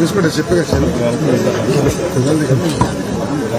చూసుకుంటే చెప్పే సార్ బాగుంది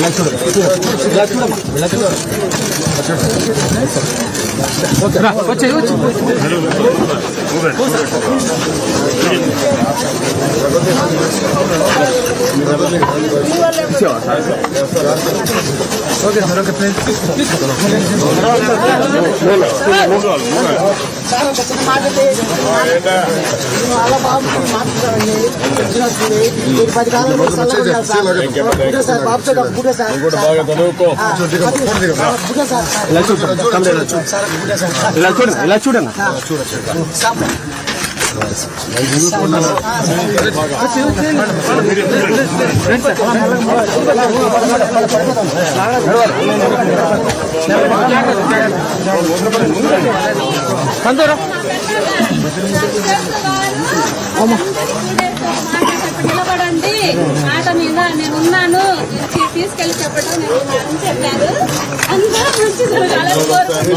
సార్ బాబు సార్ ఓకే సార్ ఓకే చదువుకో గుడే ఇలా చూడండి ఇలా చూడండి చూడండి నిలబడండి. మాట మీద నేను ఉన్నాను. తీసుకెళ్ళి చెప్పడం నేను చెప్పారు. అందరూ మంచి జరగాలని కోరుకుంటున్నాను.